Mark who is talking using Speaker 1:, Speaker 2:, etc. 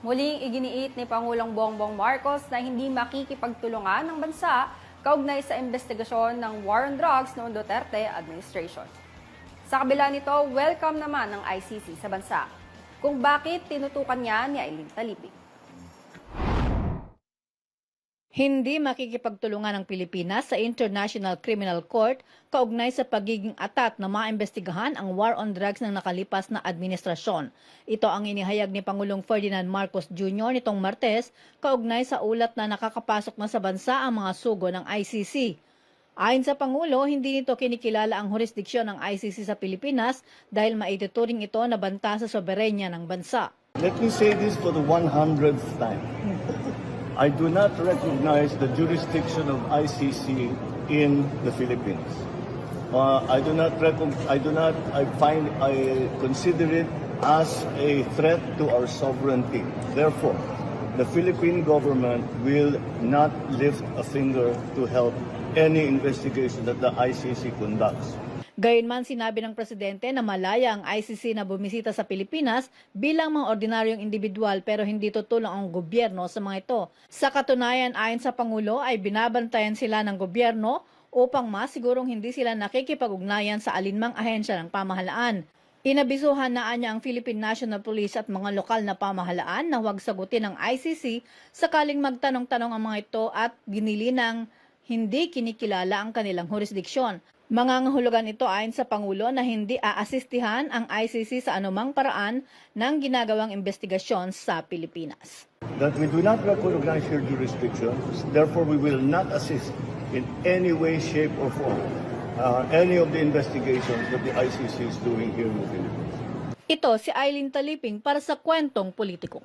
Speaker 1: Muling iginiit ni Pangulong Bongbong Marcos na hindi makikipagtulungan ng bansa kaugnay sa investigasyon ng war on drugs noong Duterte administration. Sa kabila nito, welcome naman ng ICC sa bansa. Kung bakit tinutukan niya ni Aileen Talipig.
Speaker 2: Hindi makikipagtulungan ng Pilipinas sa International Criminal Court kaugnay sa pagiging atat na maimbestigahan ang war on drugs ng nakalipas na administrasyon. Ito ang inihayag ni Pangulong Ferdinand Marcos Jr. nitong Martes kaugnay sa ulat na nakakapasok na sa bansa ang mga sugo ng ICC. Ayon sa Pangulo, hindi nito kinikilala ang jurisdiksyon ng ICC sa Pilipinas dahil maituturing ito na banta sa soberenya ng bansa.
Speaker 3: Let me say this for the 100th time. I do not recognize the jurisdiction of ICC in the Philippines. Uh, I do not I do not I find I consider it as a threat to our sovereignty. Therefore, the Philippine government will not lift a finger to help any investigation that the ICC conducts.
Speaker 2: Gayunman sinabi ng presidente na malaya ang ICC na bumisita sa Pilipinas bilang mga ordinaryong individual pero hindi tutulong ang gobyerno sa mga ito. Sa katunayan ayon sa Pangulo ay binabantayan sila ng gobyerno upang masigurong hindi sila nakikipag-ugnayan sa alinmang ahensya ng pamahalaan. Inabisuhan na niya ang Philippine National Police at mga lokal na pamahalaan na huwag sagutin ng ICC sakaling magtanong-tanong ang mga ito at ginili ng hindi kinikilala ang kanilang jurisdiksyon. Mangangahulugan ito ayon sa Pangulo na hindi aasistihan ang ICC sa anumang paraan ng ginagawang investigasyon sa Pilipinas.
Speaker 3: that we do not recognize your jurisdiction, therefore we will not assist in any way, shape, or form uh, any of the investigations that the ICC is doing here in the Philippines.
Speaker 2: Ito si Eileen Taliping para sa kwentong politiko.